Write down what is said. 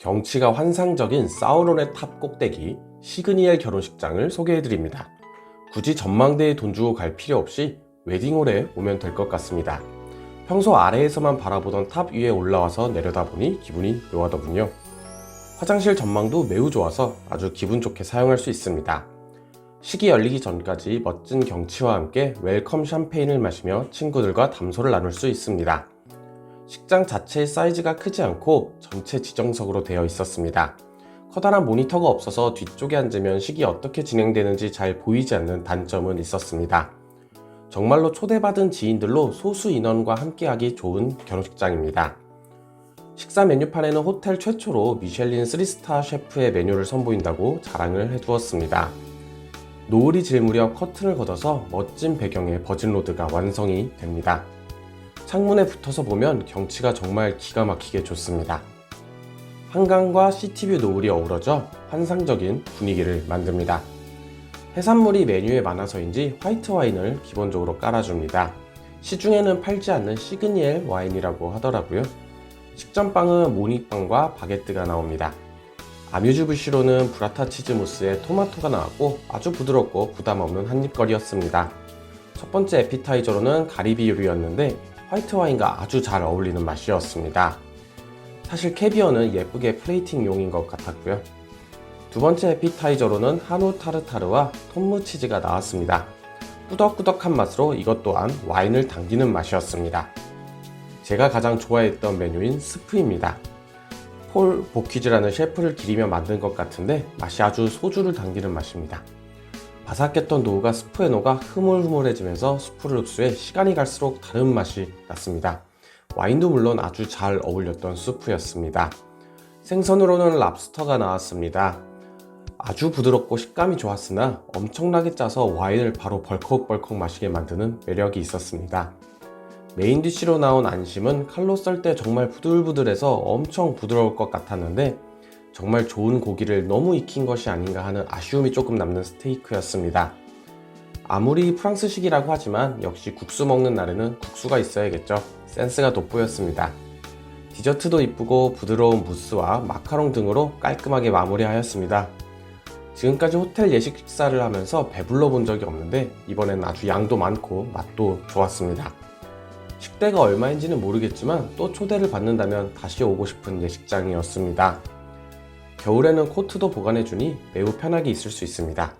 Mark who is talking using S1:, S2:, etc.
S1: 경치가 환상적인 사우론의 탑 꼭대기 시그니엘 결혼식장을 소개해드립니다. 굳이 전망대에 돈 주고 갈 필요 없이 웨딩홀에 오면 될 것 같습니다. 평소 아래에서만 바라보던 탑 위에 올라와서 내려다보니 기분이 묘하더군요. 화장실 전망도 매우 좋아서 아주 기분 좋게 사용할 수 있습니다. 식이 열리기 전까지 멋진 경치와 함께 웰컴 샴페인을 마시며 친구들과 담소를 나눌 수 있습니다. 식장 자체의 사이즈가 크지 않고 전체 지정석으로 되어 있었습니다. 커다란 모니터가 없어서 뒤쪽에 앉으면 식이 어떻게 진행되는지 잘 보이지 않는 단점은 있었습니다. 정말로 초대받은 지인들로 소수 인원과 함께하기 좋은 결혼식장입니다. 식사 메뉴판에는 호텔 최초로 미셸린 3스타 셰프의 메뉴를 선보인다고 자랑을 해두었습니다. 노을이 질 무렵 커튼을 걷어서 멋진 배경의 버진로드가 완성이 됩니다. 창문에 붙어서 보면 경치가 정말 기가 막히게 좋습니다. 한강과 시티뷰 노을이 어우러져 환상적인 분위기를 만듭니다. 해산물이 메뉴에 많아서인지 화이트 와인을 기본적으로 깔아줍니다. 시중에는 팔지 않는 시그니엘 와인이라고 하더라고요. 식전빵은 모닝빵과 바게트가 나옵니다. 아뮤즈부시로는 브라타 치즈 무스에 토마토가 나왔고 아주 부드럽고 부담 없는 한입거리였습니다. 첫 번째 에피타이저로는 가리비 요리였는데 화이트 와인과 아주 잘 어울리는 맛이었습니다. 사실 캐비어는 예쁘게 플레이팅용인 것 같았고요. 두 번째 에피타이저로는 한우 타르타르와 톰무 치즈가 나왔습니다. 꾸덕꾸덕한 맛으로 이것 또한 와인을 당기는 맛이었습니다. 제가 가장 좋아했던 메뉴인 스프입니다. 폴 보퀴즈라는 셰프를 기리며 만든 것 같은데 맛이 아주 소주를 당기는 맛입니다. 바삭했던 노후가 스프에 녹아 흐물흐물해지면서 수프를 흡수해 시간이 갈수록 다른 맛이 났습니다. 와인도 물론 아주 잘 어울렸던 수프였습니다. 생선으로는 랍스터가 나왔습니다. 아주 부드럽고 식감이 좋았으나 엄청나게 짜서 와인을 바로 벌컥벌컥 마시게 만드는 매력이 있었습니다. 메인 디쉬로 나온 안심은 칼로 썰 때 정말 부들부들해서 엄청 부드러울 것 같았는데 정말 좋은 고기를 너무 익힌 것이 아닌가 하는 아쉬움이 조금 남는 스테이크였습니다. 아무리 프랑스식이라고 하지만 역시 국수 먹는 날에는 국수가 있어야겠죠. 센스가 돋보였습니다. 디저트도 이쁘고 부드러운 무스와 마카롱 등으로 깔끔하게 마무리하였습니다. 지금까지 호텔 예식 식사를 하면서 배불러 본 적이 없는데 이번엔 아주 양도 많고 맛도 좋았습니다. 식대가 얼마인지는 모르겠지만 또 초대를 받는다면 다시 오고 싶은 예식장이었습니다. 겨울에는 코트도 보관해주니 매우 편하게 있을 수 있습니다.